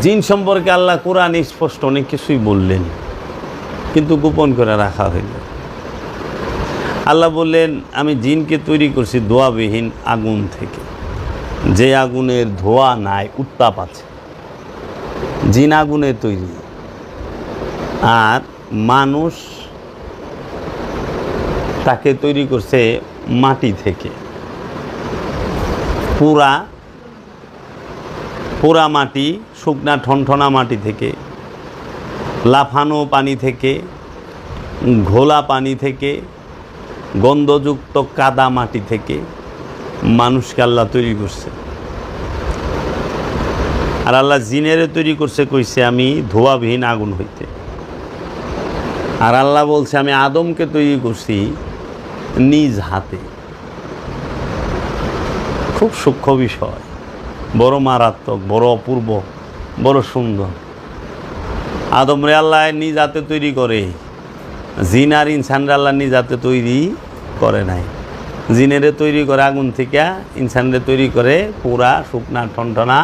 জিন সম্পর্কে আল্লাহ কোরআন স্পষ্ট অনেক কিছুই বললেন, কিন্তু গোপন করে রাখা হইল। আল্লাহ বললেন, আমি জিনকে তৈরি করছি ধোয়াবিহীন আগুন থেকে। যে আগুনের ধোয়া নাই, উত্তাপ আছে। জিন আগুনের তৈরি। আর মানুষ তাকে তৈরি করছে মাটি থেকে। পুরা পোড়া মাটি শুকনা ঠনঠনা মাটি থেকে, লাফানো পানি থেকে, ঘোলা পানি থেকে, গন্ধযুক্ত কাদা মাটি থেকে মানুষকে আল্লাহ তৈরি করছে। আর আল্লাহ জিনেরে তৈরি করছে কইছে, আমি ধোয়াবিহীন আগুন হইতে। আর আল্লাহ বলছে, আমি আদমকে তৈরি করছি নিজ হাতে। খুব সূক্ষ্ম বিষয়, বড় মারাত্মক, বড় অপূর্ব। বড় সুন্দর। আদম রে আল্লাহ নিজ হাতে তৈরি করে। জিন আর ইনসানরে আল্লাহ নিজ হাতে তৈরি করে নাই। জিনেরে তৈরি করে আগুন থেকে, ইনসানরে তৈরি করে পুরা শুকনা টনটনা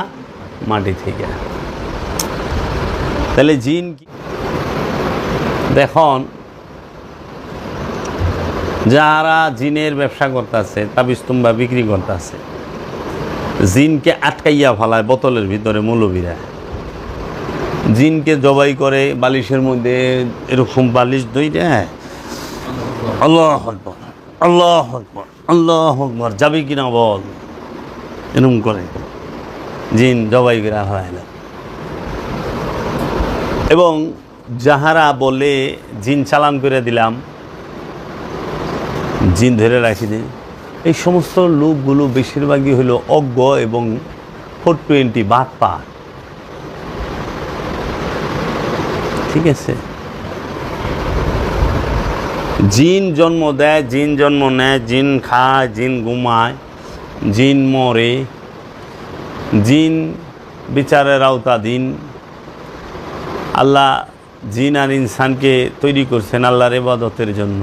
মাটি থেকে। তাহলে জিন দেখুন, যারা জিনের ব্যবসা করতেছে তাবিস্তুম্বা বিক্রি করতেছে, জিনকে আটকাইয়া ফেলায় বোতলের ভিতরে মৌলবীরা। জিনকে জবাই করে বালিশের মধ্যে এরকম বালিশ দইটা আল্লাহ আকবর আল্লাহ আকবর আল্লাহ আকবর, যাবি কিনা বল? এরকম করে। জিন জবাই করা হয় না। এবং যাহারা বলে জিন চালান করে দিলাম, জিন ধরে রাখি দিই এই সমস্ত লোকগুলো বেশিরভাগই হলো অজ্ঞ এবং ফোর টোয়েন্টি বাদ পা ঠিক আছে। জিন জন্ম দেয়, জিন জন্ম নেয়, জিন খায়, জিন ঘুমায়, জিন মরে, জিন বিচারের আওতাধীন। আল্লাহ জিন আর ইনসানকে তৈরি করছেন আল্লাহর এবাদতের জন্য।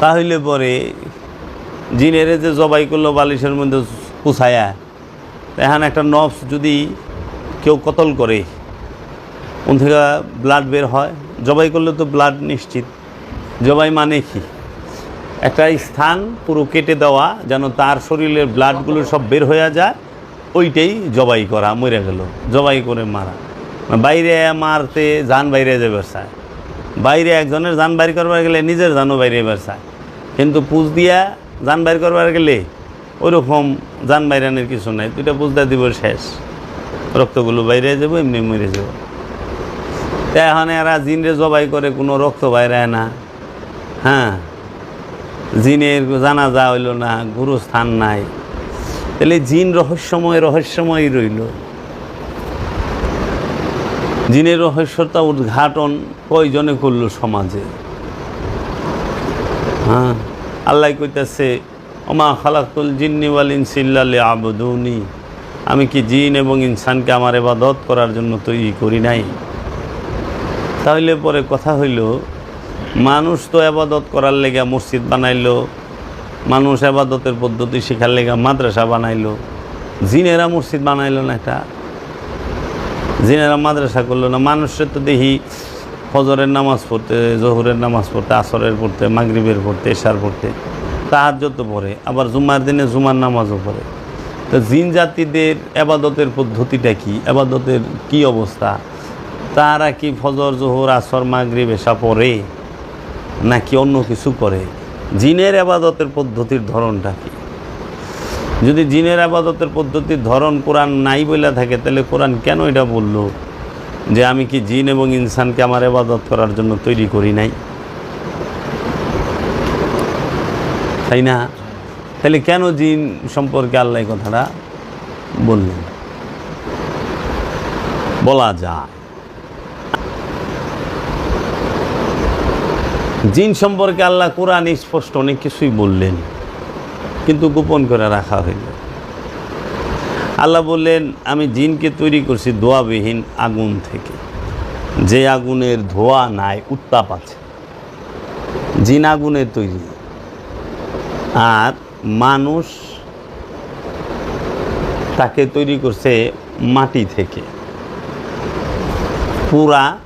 তাহলে পরে জিনের যে জবাই করল, বালিশের মধ্যে পুছায়া, এখন একটা নফস যদি কেউ কতল করে কোন থেকে ব্লাড বের হয়। জবাই করলে তো ব্লাড নিশ্চিত। জবাই মানে কি? একটা স্থান পুরো কেটে দেওয়া, যেন তার শরীরের ব্লাডগুলো সব বের হয়ে যায়, ওইটাই জবাই করা, মরে গেল। জবাই করে মারা। বাইরে মারতে যান বাইরে যাবে চায় বাইরে একজনের যান বাইর করবার গেলে নিজের জানও বাইরে চায় কিন্তু পুজ দিয়া যান বাইর করবার গেলে ওইরকম যান বাইরানের কিছু নাই। দুইটা পুজদা দিব শেষ। রক্তগুলো বাইরে যাব, এমনি মরে যাব। এখন এরা জিনরে জবাই করে, কোনো রক্ত বাইরায় না। হ্যাঁ? জিনের জানাজা হইল না, গুরুস্থান নাই। তাহলে জিন রহস্যময় রহস্যময় রইল। জিনের রহস্যতা উদ্ঘাটন কয়জনে করল সমাজে? হ্যাঁ? আল্লাহ কইতাছে, ওমা খালাকুল জিন্নি ওয়াল ইনসিল্লালে আবদৌনি আমি কি জিন এবং ইনসানকে আমার এবাদত করার জন্য তৈরি করি নাই? তাহলে পরে কথা হইল, মানুষ তো আবাদত করার লেগে মসজিদ বানাইলো, মানুষ আবাদতের পদ্ধতি শেখার লেগে মাদ্রাসা বানাইলো, জিনেরা মসজিদ বানাইলো না একটা জিনেরা মাদ্রাসা করল না মানুষের তো দেখি ফজরের নামাজ পড়তে, জহুরের নামাজ পড়তে, আসরের পড়তে, মাগরিবের পড়তে, এশার পড়তে তাহার যত পড়ে, আবার জুমার দিনে জুমার নামাজও পড়ে। তো জিন জাতিদের আবাদতের পদ্ধতিটা কি? আবাদতের কি অবস্থা? তারা কি ফজর, জহুর, আসর, মাগরিব এসা পড়ে নাকি অন্য কিছু করে জিনের আবাদতের পদ্ধতির ধরনটা কি? যদি জিনের আবাদতের পদ্ধতির ধরন কোরআন নাই বলে থাকে, তাহলে কোরআন কেন এটা বলল? যে আমি কি জিন এবং ইনসানকে আমার আবাদত করার জন্য তৈরি করি নাই? তাই না? তাহলে কেন জিন সম্পর্কে আল্লাহ কথাটা বললেন? বলা যায়। জিন সম্পর্কে আল্লাহ কোরআন স্পষ্ট অনেক কিছুই বললেন, কিন্তু গোপন করে রাখা হইল। আল্লাহ বললেন, আমি জিনকে তৈরি করছি দোয়াবিহীন আগুন থেকে। যে আগুনের ধোয়া নাই, উত্তাপ আছে। জিন আগুনের তৈরি। আর মানুষ তাকে তৈরি করছে মাটি থেকে। পুরা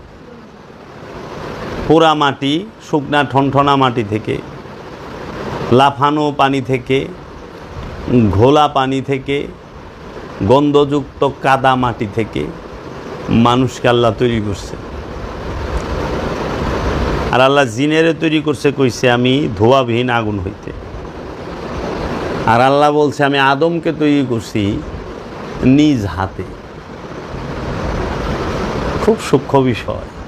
পুরা মাটি, শুকনা ঠনঠনা মাটি থেকে, লাফানো পানি থেকে, ঘোলা পানি থেকে, গন্ধযুক্ত কাদা মাটি থেকে মানুষকে আল্লাহ তৈরি করছে। আর আল্লাহ জিনেরে তৈরি করছে কইছে, আমি ধোয়াবিহীন আগুন হইতে। আর আল্লাহ বলছে, আমি আদমকে তৈরি করছি নিজ হাতে। খুব সূক্ষ্ম বিষয়।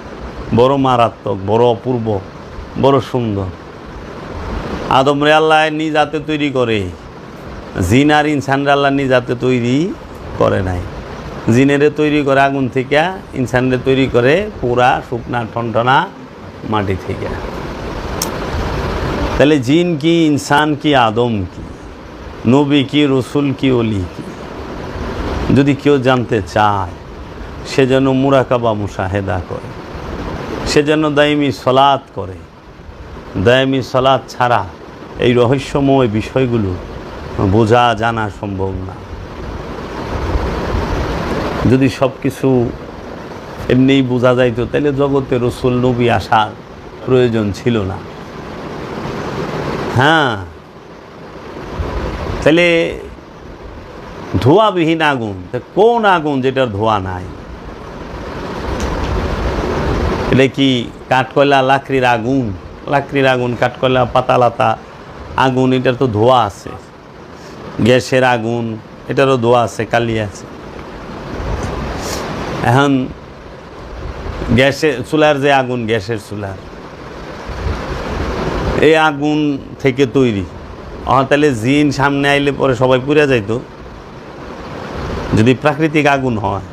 বড় মারাত্মক, বড় অপূর্ব, বড় সুন্দর। আদম রে আল্লাহ নিজ হাতে তৈরি করে। জিন আর ইনসানরে আল্লাহ নিজ হাতে তৈরি করে নাই। জিনেরে তৈরি করে আগুন থেকে ইনসানরে তৈরি করে পুরা শুকনা ঠনঠনা মাটি থেকে। তাহলে জিন কি, ইনসান কি, আদম কি? নবী কি, রসুল কি, অলি কি? যদি কেউ জানতে চায়, সে যেন মুরাকাবা মুশাহেদা করে। সে যেন দায়মি সলাৎ করে। দায়মি সলাৎ ছাড়া এই রহস্যময় বিষয়গুলো বোঝা জানা সম্ভব না। যদি সব কিছু এমনিই বোঝা যাইত তাহলে জগতে রসুল, নবী আসার প্রয়োজন ছিল না। হ্যাঁ তাহলে ধোঁয়াবিহীন আগুন কোন আগুন যেটার ধোঁয়া নাই? এটা কি কাঠকয়লা লাকড়ির আগুন? লাকড়ির আগুন কাঠকয়লা পাতালাতা আগুন, এটার তো ধোঁয়া আছে। গ্যাসের আগুন, এটারও ধোঁয়া আছে, কালি আছে। এখন গ্যাসের চুলার যে আগুন, গ্যাসের চুলার এই আগুন থেকে তৈরি। তাহলে জিন সামনে আইলে পরে সবাই পুড়ে যাইতো। যদি প্রাকৃতিক আগুন হয়।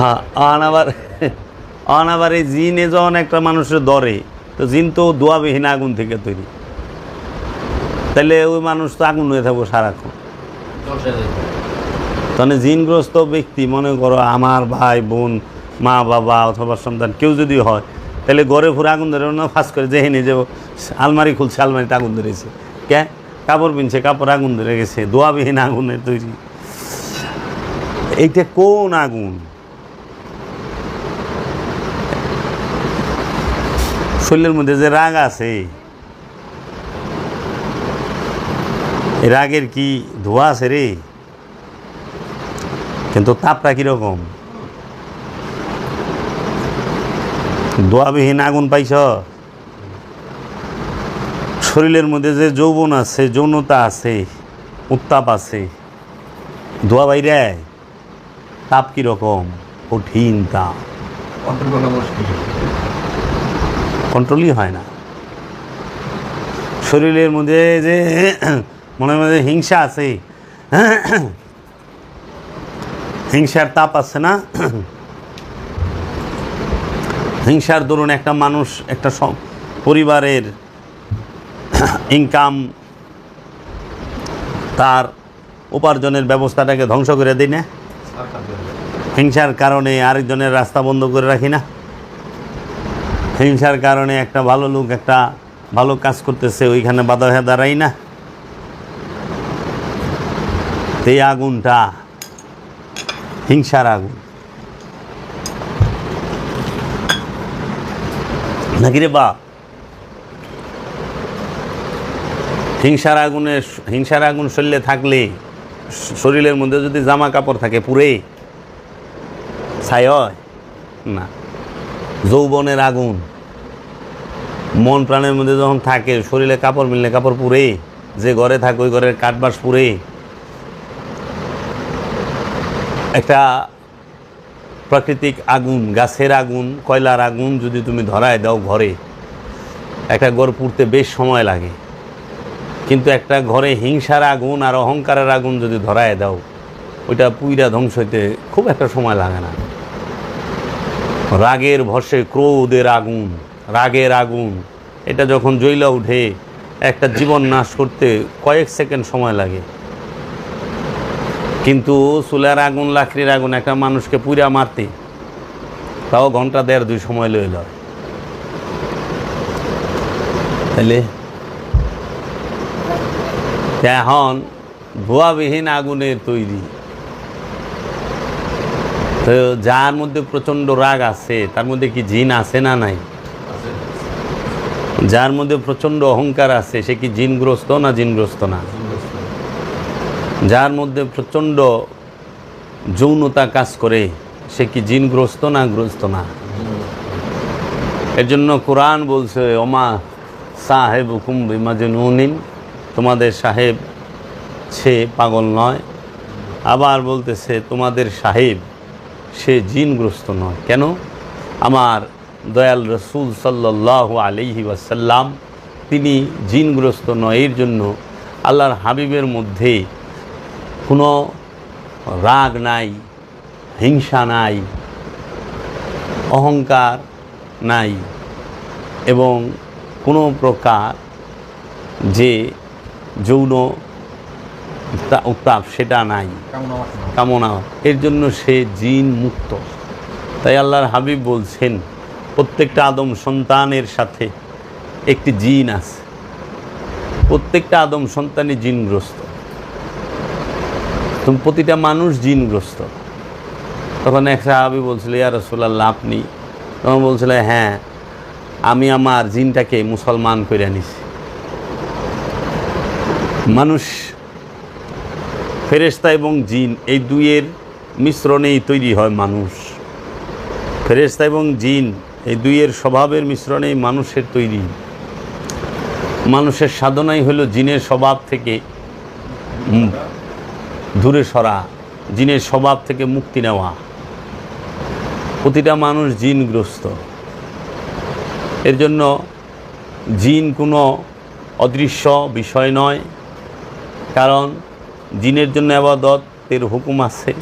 হ্যাঁ অহন আবার এই জিনে যখন একটা মানুষের দরে তো জিন তো দোয়াবিহীন আগুন থেকে তৈরি। তাহলে ওই মানুষ তো আগুন হয়ে থাকব সারাক্ষণ। তাহলে জিনগ্রস্ত ব্যক্তি, মনে করো আমার ভাই, বোন, মা, বাবা অথবা সন্তান, কেউ যদি হয় তাহলে ঘরে ফুরে আগুন ধরে না, ফাঁস করে যে নিয়ে যাব আলমারি খুলছে, আলমারিতে আগুন ধরেছে। কে? কাপড় পিনছে কাপড় আগুন ধরে গেছে, দোয়াবিহীন আগুনের তৈরি। এইটা কোন আগুন? শরীরের মধ্যে যে রাগ আছে রাগের কি ধোয়া আছে রে? কিন্তু তাপটা কীরকম? দোয়াবিহীন আগুন পাইছ? শরীরের মধ্যে যে যৌবন আছে, যৌনতা আছে, উত্তাপ আছে, ধোয়া বাইরে তাপ কীরকম কঠিন তাপ। কন্ট্রোলই হয় না। শরীরের মধ্যে যে মনের মধ্যে হিংসা আছে হিংসার তাপ আছে না? হিংসার দরুন একটা মানুষ একটা পরিবারের ইনকাম তার উপার্জনের ব্যবস্থাটাকে ধ্বংস করে দিই না? হিংসার কারণে আরেকজনের রাস্তা বন্ধ করে রাখি না। হিংসার কারণে একটা ভালো লোক একটা ভালো কাজ করতেছে, ওইখানে বাধা হয়ে দাঁড়াই না। এই আগুনটা হিংসার আগুন। নাকি রে বা হিংসার আগুনে, হিংসার আগুন শরীরে থাকলে শরীরের মধ্যে যদি জামা কাপড় থাকে পুরে ছাই হয়, না। যৌবনের আগুন। মন প্রাণের মধ্যে যখন থাকে, শরীরে কাপড় মিললে কাপড় পুরে, যে ঘরে থাকে ওই ঘরের কাঠবাস পুরে। একটা প্রাকৃতিক আগুন, গাছের আগুন, কয়লার আগুন যদি তুমি ধরায় দাও ঘরে, একটা ঘর পুড়তে বেশ সময় লাগে। কিন্তু একটা ঘরে হিংসার আগুন আর অহংকারের আগুন যদি ধরায় দাও, ওইটা পুইরা ধ্বংস হইতে খুব একটা সময় লাগে না। রাগের ভসে ক্রোধের আগুন, রাগের আগুন, এটা যখন জ্বইলা উঠে, একটা জীবন নাশ করতে কয়েক সেকেন্ড সময় লাগে। কিন্তু চুলার আগুন, লাকড়ির আগুন, একটা মানুষকে পুরা মারতে, তাও ঘণ্টা দেড় দুই সময় লইল তাহলে এখন ধোয়াবিহীন আগুনের তৈরি। তো যার মধ্যে প্রচণ্ড রাগ আছে, তার মধ্যে কি জিন আছে না নাই? যার মধ্যে প্রচণ্ড অহংকার আছে, সে কি জিনগ্রস্ত না জিনগ্রস্ত না? যার মধ্যে প্রচণ্ড যৌনতা কাজ করে, সে কি জিনগ্রস্ত না গ্রস্ত না? এর জন্য কোরআন বলছে, ওমা সাহেব হুকুম বিমাজনুনিন তোমাদের সাহেব সে পাগল নয়। আবার বলতেছে, তোমাদের সাহেব সে জিনগ্রস্ত নয়। কেন? আমার দয়াল রসুল সাল্লাহ আলহি ওয়াসাল্লাম, তিনি জিনগ্রস্ত নয়। এর জন্য আল্লাহর হাবিবের মধ্যে কোনো রাগ নাই, হিংসা নাই, অহংকার নাই, এবং কোনো প্রকার যে যৌন উত্তাপ, সেটা নাই। কামনা। এর জন্য সে জিন মুক্ত। তাই আল্লাহর হাবিব বলছেন, প্রত্যেকটা আদম সন্তানের সাথে একটি জিন আছে। প্রত্যেকটা আদম সন্তানই জিনগ্রস্ত। তুমি প্রতিটা মানুষ জিনগ্রস্ত। তখন এক সাহাবি বলছিল, ইয়া রসুল্লাহ আপনি? তখন বলছিল হ্যাঁ আমি আমার জিনটাকে মুসলমান করে নিছি। মানুষ, ফেরেশতা এবং জিন এই দুইয়ের মিশ্রণেই তৈরি হয় মানুষ। ফেরেশতা এবং জিন এই দুইয়ের স্বভাবের মিশ্রণেই মানুষের তৈরি। মানুষের সাধনাই হলো জিনের স্বভাব থেকে দূরে সরা, জিনের স্বভাব থেকে মুক্তি নেওয়া। প্রতিটা মানুষ জিনগ্রস্ত। এর জন্য জিন কোনো অদৃশ্য বিষয় নয়। কারণ জিনের জন্য আবাদতের হুকুম আছে,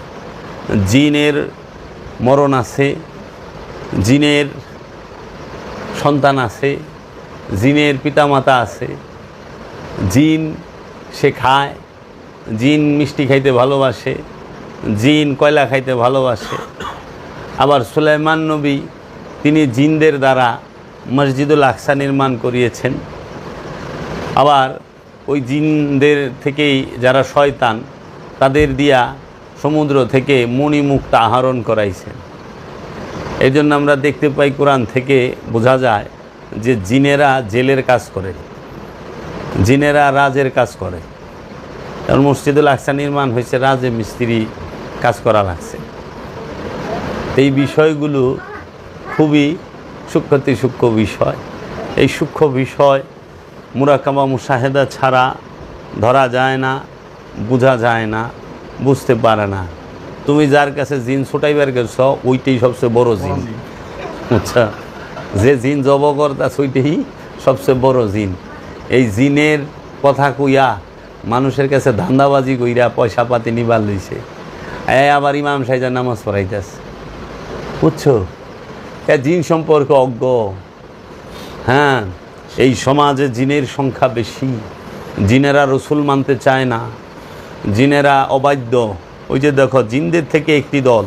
জিনের মরণ আছে, জিনের সন্তান আছে, জিনের পিতামাতা আছে। জিন সে খায়, জিন মিষ্টি খাইতে ভালোবাসে, জিন কয়লা খাইতে ভালোবাসে। আবার সুলাইমান নবী তিনি জিনদের দ্বারা মসজিদুল আকসা নির্মাণ করিয়েছেন। আবার ওই জিনদের থেকেই যারা শয়তান, তাদের দিয়া সমুদ্র থেকে মণিমুক্তা আহরণ করাইছেন। এই জন্য আমরা দেখতে পাই কোরআন থেকে বোঝা যায় যে জিনেরা জেলের কাজ করে, জিনেরা রাজের কাজ করে। কারণ মসজিদুল আকসা নির্মাণ হয়েছে, রাজে মিস্ত্রি কাজ করা লাগছে। এই বিষয়গুলো খুবই সূক্ষ্মতি সূক্ষ্ম বিষয়। এই সূক্ষ্ম বিষয় মুরাকাবা মুশাহেদা ছাড়া ধরা যায় না বোঝা যায় না বুঝতে পারে না। তুমি যার কাছে জিন ছোটাইবার গেছ ওইটাই সবচেয়ে বড় জিন। আচ্ছা যে জিন জব করতাছ ওইটাই সবচেয়ে বড় জিন। এই জিনের কথা কইয়া মানুষের কাছে ধান্দাবাজি কইরা পয়সা পাতি নিবার লইছে। এ আবার ইমাম সাহেজার নামাজ পড়াইতেছে। বুঝছ? এ জিন সম্পর্কে অজ্ঞ। হ্যাঁ? এই সমাজে জিনের সংখ্যা বেশি, জিনেরা রসুল মানতে চায় না, জিনেরা অবাধ্য। ওই যে দেখো, জিনদের থেকে একটি দল,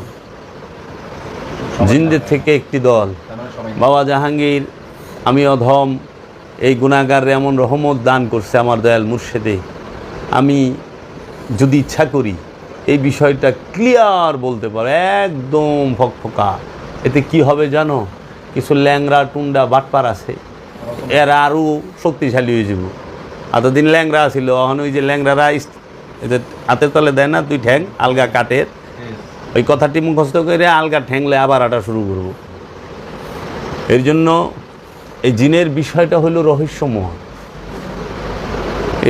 জিনদের থেকে একটি দল। বাবা জাহাঙ্গীর, আমি অধম, এই গুণাগারে এমন রহমত দান করছে আমার দয়াল মুর্শেদে। আমি যদি ইচ্ছা করি, এই বিষয়টা ক্লিয়ার বলতে পারো, একদম ফকফকা। এতে কি হবে জানো? কিছু ল্যাংরা টুন্ডা বাটপার আছে। এরা আরও শক্তিশালী হয়ে যাব। এতদিন ল্যাংরা ছিল এখন ওই যে ল্যাংরারা হাতের তলে দেয় না তুই ঠ্যাং আলগা কাটের ওই কথাটি মুখস্থ করে আলগা ঠ্যাংলে আবার আটা শুরু করব। এর জন্য এই জিনের বিষয়টা হলো রহস্যময়।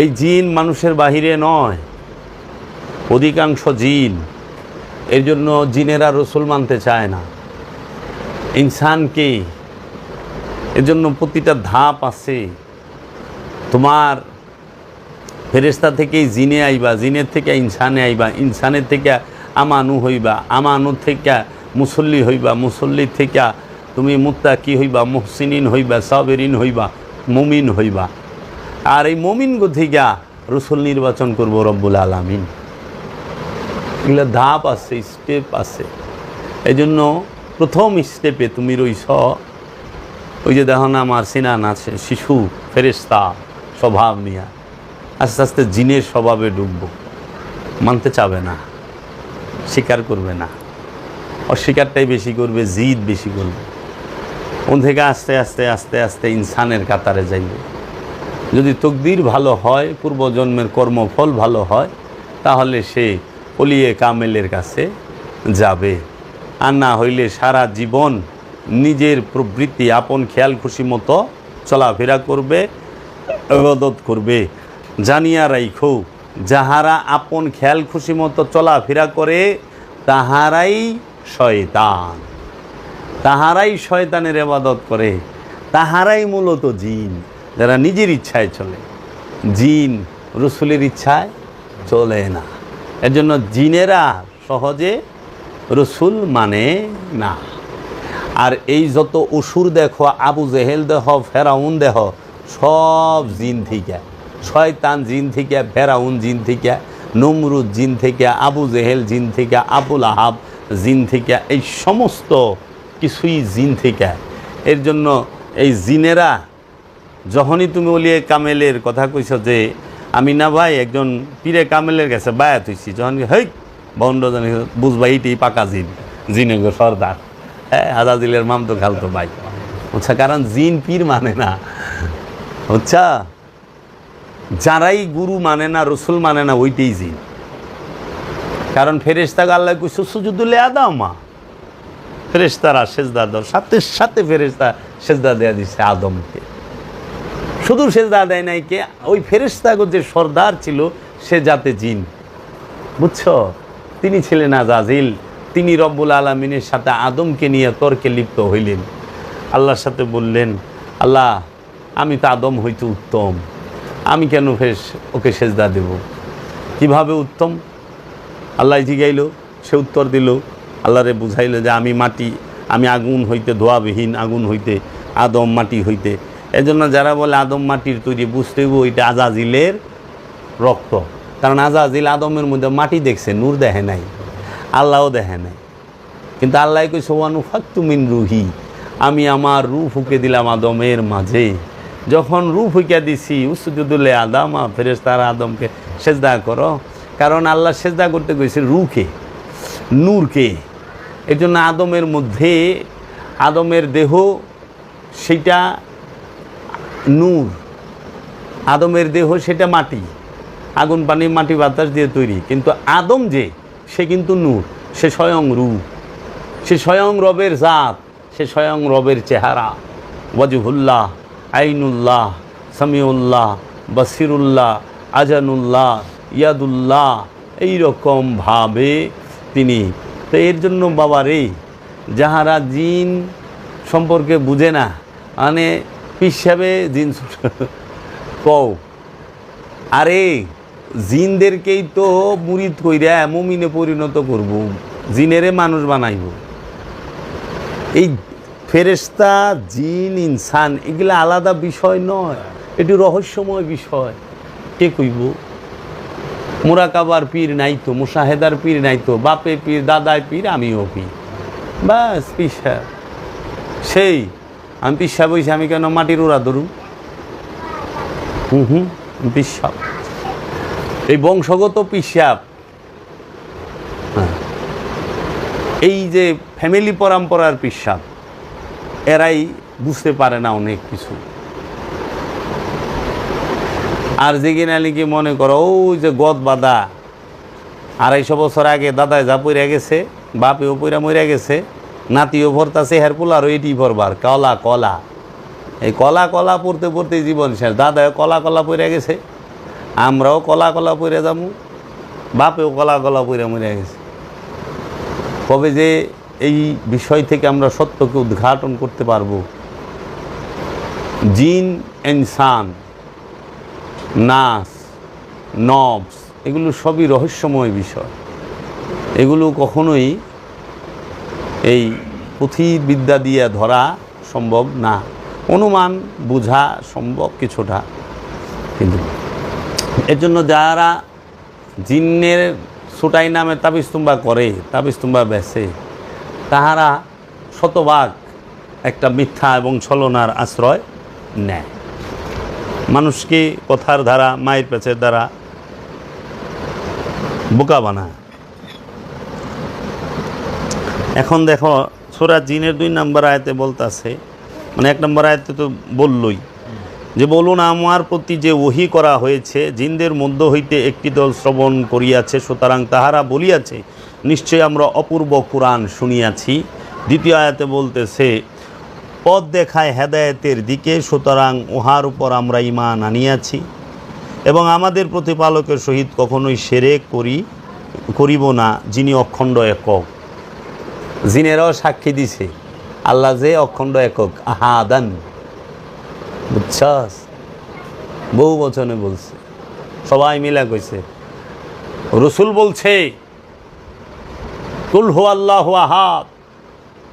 এই জিন মানুষের বাহিরে নয় অধিকাংশ জিন। এর জন্য জিনেরা রসুল মানতে চায় না। ইনসানকে এর জন্য প্রতিটা ধাপ আছে। তোমার ফেরেস্তা থেকেই জিনে আইবা, জিনের থেকে ইনসানে আইবা, ইনসানের থেকে আমানু হইবা, আমানু থেকে মুসল্লি হইবা, মুসল্লি থেকে তুমি মুত্তাকি হইবা, মুহসিনিন হইবা, সাবেরিন হইবা, মুমিন হইবা। আর এই মমিন গো থেকে রসুল নির্বাচন করব রব্বুল আলামিন। এগুলো ধাপ আছে, স্টেপ আছে। এই প্রথম স্টেপে তুমি রইছ ওই যে দেখো না, আমার সিনান আছে, শিশু ফেরেস্তা স্বভাব নিয়ে আস্তে আস্তে জিনের স্বভাবে ডুববো। মানতে চাবে না, স্বীকার করবে না। অস্বীকারটাই বেশি করবে, জিদ বেশি করবে। ওন থেকে আস্তে আস্তে আস্তে আস্তে ইনসানের কাতারে যাইবে। যদি তকদির ভালো হয়, পূর্বজন্মের কর্মফল ভালো হয়, তাহলে সে অলিয়ে কামেলের কাছে যাবে। আর না হইলে সারা জীবন নিজের প্রবৃত্তি, আপন খেয়াল খুশি মতো চলাফেরা করবে, ইবাদত করবে। জানিয়া রাইখো, যাহারা আপন খেয়াল খুশি মতো চলাফেরা করে, তাহারাই শয়তান। তাহারাই শয়তানের এবাদত করে, তাহারাই মূলত জিন, যারা নিজের ইচ্ছায় চলে। জিন রসুলের ইচ্ছায় চলে না। এর জন্য জিনেরা সহজে রসুল মানে না। আর এই যত অসুর দেখো, আবু জেহেল দেহ, ফেরাউন দেহ, সব জিন থেকে। শয়তান জিন থেকে, ফেরাউন জিন থেকে, নমরুদ জিন থেকে, আবু জেহেল জিন থেকে, আবুল আহাব জিন থেকে, এই সমস্ত কিছুই জিন থেকে। এর জন্য এই জিনেরা, যখনই তুমি বলিয়ে কামেলের কথা কইছ যে, আমি না ভাই, একজন পীরে কামেলের কাছে বায়াত হইছি। যখন হেই জানি বুঝবা এইটাই পাকা জিন জিনে গো সর্দার। আজাদিলের মাম তো খালতো ভাই। আচ্ছা কারণ জিন পীর মানে না। আচ্ছা যারাই গুরু মানে না, রসুল মানে না, ওইটাই জিন। কারণ ফেরেস্তাকে আল্লাহ কইছো সুজুদুল্লে আদামা ফেরেস্তারা সেজদা দর সাথে সাথে ফেরেস্তা সেজদা দেয়া দিছে আদমকে। শুধু সেজদা দেয় নাই কে, ওই ফেরেস্তাগো যে সর্দার ছিল, সে জাতে জিন। বুঝছ? তিনি ছিলেন আজাজিল। তিনি রব্বুল আলমিনের সাথে আদমকে নিয়ে তর্কে লিপ্ত হইলেন। আল্লাহর সাথে বললেন, আল্লাহ, আমি তো আদম হইতে উত্তম। আমি কেন ফের ওকে সেজদা দেব? কীভাবে উত্তম? আল্লাহ জিগাইল, সে উত্তর দিল, আল্লাহরে বুঝাইল যে আমি মাটি, আমি আগুন হইতে ধোয়াবিহীন, আগুন হইতে আদম মাটি হইতে। এজন্য যারা বলে আদম মাটির তৈরি, বুঝতে হইব ওইটা আজাজিলের রক্ত। কারণ আজাজিল আদমের মধ্যে মাটি দেখছে, নূর দেখে নাই। আল্লাহও দেখে নাই। কিন্তু আল্লাহ কইছে ওয়ানু ফাক্তুমিন রুহি। আমি আমার রু ফুকে দিলাম আদমের মাঝে। যখন রু ফুকে দিছি উসুদুল্লে আদামা ফেরেস তারা আদমকে সেজদা করো। কারণ আল্লাহ সেজদা করতে কইছে রুকে নূরকে। এর জন্য আদমের মধ্যে, আদমের দেহ, সেটা নূর। আদমের দেহ, সেটা মাটি। আগুন, পানি, মাটি, বাতাস দিয়ে তৈরি। কিন্তু আদম যে সে কিন্তু নূর, সে স্বয়ং রূপ। সে স্বয়ং রবের জাত, সে স্বয়ং রবের চেহারা। ওয়াজুহুল্লাহ, আইনুল্লাহ, সামিউল্লাহ, বসিরুল্লাহ, আজানুল্লাহ, ইয়াদুল্লাহ, এইরকম ভাবে তিনি। তো এর জন্য বাবা রে, যাহারা জিন সম্পর্কে বুঝে না মানে হিসাবে জিন কও। আরে জিনদেরকেই তো মুরিদ কইরা মুমিনে পরিণত করব, জিনেরে মানুষ বানাইব। এই ফেরেস্তা জিন, ইনসান, এগুলা আলাদা বিষয় নয়, এটি রহস্যময় বিষয়। কে কইব? মোরাকাবার পীর নাই তো, মুসাহেদার পীর নাই তো, বাপে পীর দাদায় পীর, আমিও পীর। বাস, পিসা। সেই, আমি পিসা বইছি, আমি কেন মাটির ওরা ধরুন হুম হুম পিসাব এই বংশগত পিসাব হ্যাঁ। এই যে ফ্যামিলি পরম্পরার পিসাব এরাই বুঝতে পারে না অনেক কিছু। আর যে যেগিনা নাকি মনে করো, ওই যে গদ বাদা আড়াইশো বছর আগে দাদায় যা পইরা গেছে, বাপেও পইরা মইরা গেছে, নাতিও ভরতাছে হের পোলার এটি ভরবার, কলা কলা। এই কলা কলা পড়তে পড়তে জীবন শেষ দাদাও কলা কলা পইরা গেছে। আমরাও কলা কলা পইরা যাব বাপেও কলা কলা পইরা মরে গেছে। কবে যে এই বিষয় থেকে আমরা সত্যকে উদ্ঘাটন করতে পারব, জিন ইনসান নাস, নবস, এগুলো সবই রহস্যময় বিষয়। এগুলো কখনোই এই পুঁথিবিদ্যা দিয়ে ধরা সম্ভব না। অনুমান, বোঝা সম্ভব কিছুটা। কিন্তু এর জন্য যারা জিন্নের সুটাই নামে তাবিস্তুম্বা করে, তাবিস্তুম্বা বেছে, তাহারা শতভাগ একটা মিথ্যা এবং ছলনার আশ্রয় নেয়। মানুষকে কথার দ্বারা মায়ের পেছের দ্বারা বোকা বানায়। এখন দেখো, সোরা জিনের দুই নম্বর আয়তে বলতাছে মানে এক নম্বর আয়তে তো বললই যে বলুন, আমার প্রতি যে ওহি করা হয়েছে, জিনদের মধ্য হইতে একটি দল শ্রবণ করিয়াছে, সুতরাং তাহারা বলিয়াছে, নিশ্চয় আমরা অপূর্ব কোরআন শুনিয়াছি। দ্বিতীয় আয়াতে বলতেছে, পথ দেখায় হেদায়েতের দিকে, সুতরাং উহার উপর আমরা ইমান আনিয়াছি। এবং আমাদের প্রতিপালকের সহিত কখনোই সেরে করি, করিব না, যিনি অখণ্ড একক। জিনেরাও সাক্ষী দিছে, আল্লাহ যে অখণ্ড একক, আহাদান। বুঝছস? বহু বচনে বলছে। সবাই মিলা কইছে, রসুল বলছে, কুল হো আল্লাহ আহাদ।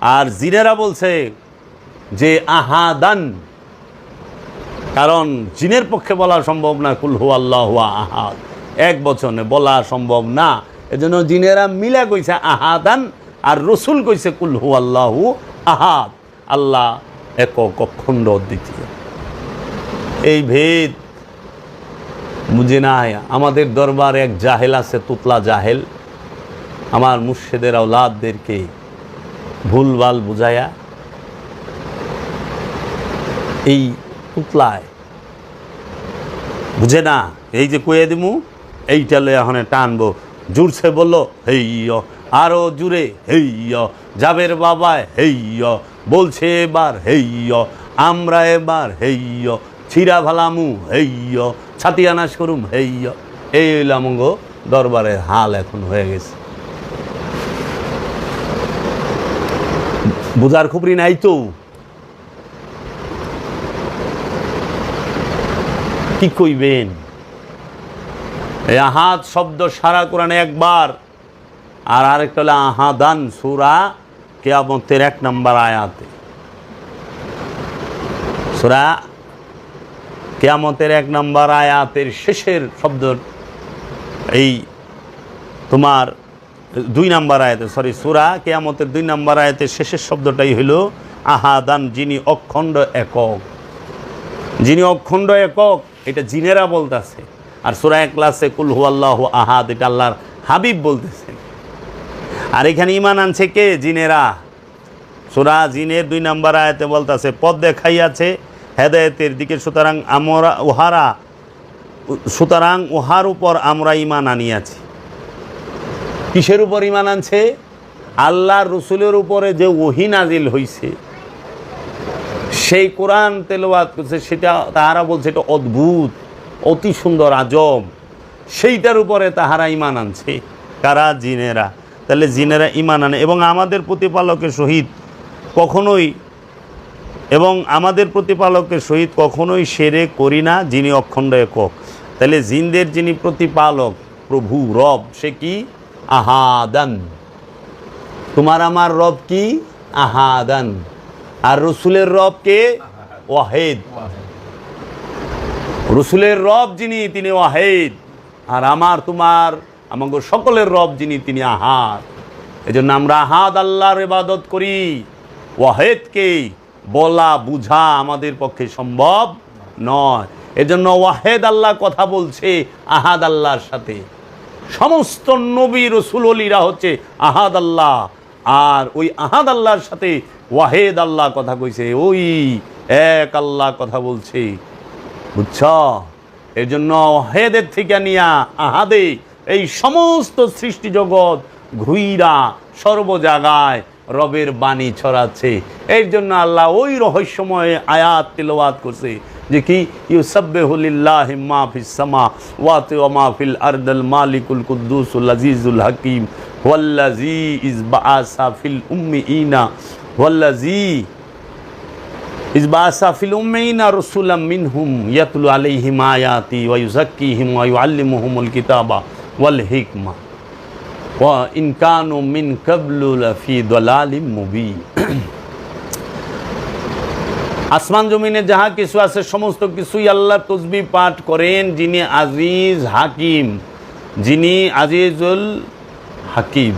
আর জিনেরা বলছে যে, আহাদান। কারণ জিনের পক্ষে বলা সম্ভব না, কুল হু আল্লাহ আহাদ। এক বচনে বলা সম্ভব না। এজন্য জিনেরা মিলা কইছে, আহাদান। আর রসুল কইছে, কুল হু আল্লাহু আহাদ। আল্লাহ একক অখণ্ড দ্বিতীয় এই ভেদ বুঝে নাই আমাদের দরবার এক জাহেল আছে, তুতলা জাহেল। আমার মুর্শেদের আওলাদদেরকে ভুলভাল বুঝায়া এই তুতলায় বুঝে না, এই যে কয়ে দিমু, এইটা লয়ে এখন টানবো। জুড়ছে বলল হেই আরও জুড়ে হেই যাবের বাবায় হেই বলছে এবার হেই আমরা এবার হেই ছিরা ভালামু হেই ছাতিয়ানাশ করুম হেই এই হইলাম গো দরবারের হাল এখন হয়ে গেছে। বুঝার খুবরি নাই তো? কি কইবেন? এই আহাদ শব্দ সারা কোরআনে একবার, আর আরেকটা হলো আহাদান সুরা কেয়ামতের এক নম্বর আয়াতে। সুরা কেয়ামতের এক নম্বর আয়াতের শেষের শব্দ এই তোমার দুই নাম্বার আয়াতে সরি সুরা কেয়ামতের দুই নাম্বার আয়াতের শেষের শব্দটাই হইল আহাদান, যিনি অখণ্ড একক। যিনি অখণ্ড একক, এটা জিনেরা বলতেছে। আর সুরা ক্লাসে কুল হু আল্লাহ আহাদ, এটা আল্লাহর হাবিব বলতেছেন আর এখানে ইমান আনছে কে? জিনেরা। সুরা জিনের দুই নাম্বার আয়াতে বলতেছে পদ দেখাইয়াছে হেদায়েতের দিকে, সুতরাং আমরা উহারা, সুতরাং উহার উপর আমরা ইমান আনিয়াছি। কিসের উপর ইমান আনছে? আল্লাহর রসুলের উপরে যে ওহি নাজিল হইছে। সেই কোরআন তেলাওয়াত করছে, সেটা তাহারা বলছে এটা অদ্ভুত, অতি সুন্দর আজব সেইটার উপরে তাহারা ইমান আনছে। কারা? জিনেরা। তাহলে জিনেরা ইমান আনে এবং আমাদের প্রতিপালকের সহিত কখনোই এবং আমাদের প্রতিপালকের সহিত কখনোই সেরে করি না, যিনি অখণ্ড একক। তাহলে জিনদের যিনি প্রতিপালক, প্রভু, রব, সে কি? আহাদান। তোমার আমার রব কি? আহাদান। আর রসুলের রব কে? ওয়াহেদ। রসুলের রব যিনি, তিনি ওয়াহেদ। আর আমার, তোমার আমাকে সকলের রব যিনি, তিনি আহাদ। এই জন্য আমরা আহাদ আল্লাহর ইবাদত করি। ওয়াহেদকে বলা, বুঝা আমাদের পক্ষে সম্ভব নয়। এজন্য ওয়াহেদ আল্লাহ কথা বলছে আহাদ আল্লাহর সাথে। সমস্ত নবী রসুলরা হচ্ছে আহাদ আল্লাহ। আর ওই আহাদ আল্লাহর সাথে ওয়াহেদ আল্লাহ কথা কইছে, ওই এক আল্লাহ কথা বলছে। বুঝছ? এই জন্য ওয়াহেদের থেকে নিয়া আহাদে এই সমস্ত সৃষ্টি জগৎ ঘুইরা সর্ব জায়গায় রবের বাণী ছড়াচ্ছে। এর জন্য আল্লাহ ওই রহস্যময় আয়াত তেলাওয়াত করছে যে কি ইউসাব্বিহুলিল্লাহ মা ফিস সামা ওয়াতি ওয়া মা ফিল আরদিল মালিকুল কুদ্দুসুল আজিজুল হাকিম। ওয়াল্লাজি ইজ বাআসা ফিল উম্মিইনা ওয়াল্লাজি ইজ বাআসা ফিল উম্মিইনা রাসূলাম মিনহুম ইয়াতলু আলাইহিম আয়াতি ওয়া ইউযাক্কিহিম ওয়া ইউআল্লিমুহুমুল কিতাবা ওয়াল হিকমা। ওয়া ইন মিন ক্বাবলু লাফি দালালিম মুবিন। আসমান জমিনে যাহা কিছু আছে, সমস্ত কিছুই আল্লাহ তসবি পাঠ করেন যিনি আজিজ হাকিম। যিনি আজিজুল হাকিম,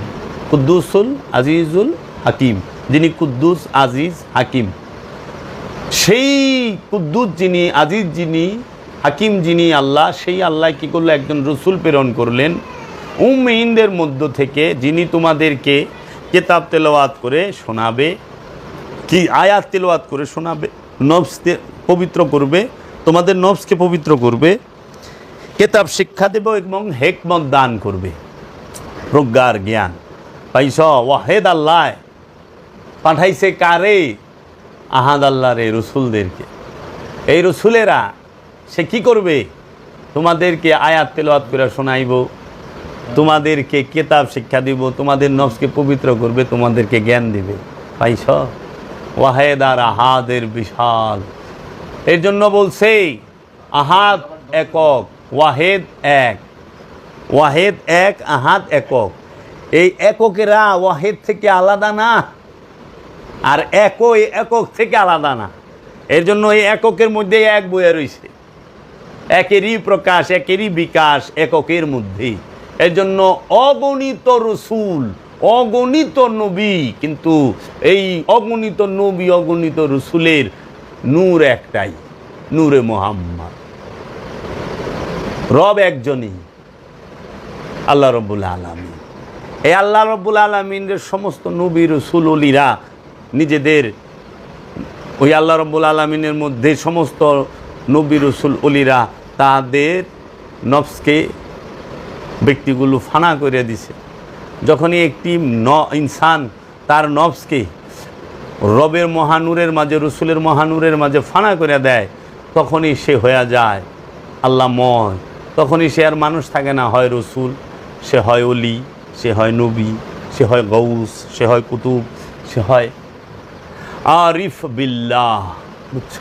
কুদ্দুসুল আজিজুল হাকিম। যিনি কুদ্দুস আজিজ হাকিম। সেই কুদ্দুস যিনি, আজিজ যিনি, হাকিম যিনি আল্লাহ, সেই আল্লাহ কি করল? একজন রসুল প্রেরণ করলেন। উম্মিনদের মধ্য থেকে যিনি তোমাদেরকে কেতাব তেলাওয়াত করে শোনাবে, কি আয়াত তেলাওয়াত করে শোনাবে, নবসকে পবিত্র করবে, তোমাদের নবসকে পবিত্র করবে, কেতাব শিক্ষা দেব এবং হেকমত দান করবে। প্রজ্ঞার জ্ঞান। পাইছ? ওয়াহেদ আল্লাহ। পাঠাইছে কারে? আহাদ আল্লাহর এই রসুলদেরকে। এই রসুলেরা সে কি করবে? তোমাদেরকে আয়াত তেলাওয়াত করে শোনাইব। তোমাদেরকে কেতাব শিক্ষা দিব, তোমাদের নফসকে পবিত্র করবে, তোমাদেরকে জ্ঞান দিবে। পাইছ? ওয়াহেদ আর আহাদের বিশাল। এর জন্য বলছে, আহাদ একক, ওয়াহেদ এক। ওয়াহেদ এক, আহাদ একক। এই এককেরা ওয়াহেদ থেকে আলাদা না, আর একই একক থেকে আলাদা না। এর জন্য এই এককের মধ্যে এক বইয়া রয়েছে একেরই প্রকাশ, একেরই বিকাশ, এককের মধ্যে এর জন্য অগণিত রসুল, অগণিত নবী, কিন্তু এই অগণিত নবী, অগণিত রসুলের নূর একটাই, নূরে মোহাম্মদ। রব একজনই, আল্লাহ রব্বুল আলমী এই আল্লাহ রব্বুল আলমিনের সমস্ত নবী, রসুল অলিরা নিজেদের ওই আল্লাহ রব্বুল আলমিনের মধ্যে সমস্ত নবী, রসুল অলিরা তাদের নফসকে ব্যক্তিগুলো ফানা করে দিছে। যখনই একটি ন, ইনসান তার নফসকে রবের মহানুরের মাঝে, রসুলের মহানুরের মাঝে ফানা করে দেয়, তখনই সে হয়ে যায় আল্লাহ আল্লাহময় তখনই সে আর মানুষ থাকে না, হয় রসুল, সে হয় অলি সে হয় নবী, সে হয় গৌস সে হয় কুতুব, সে হয় আরিফ বিল্লাহ। বুঝছ?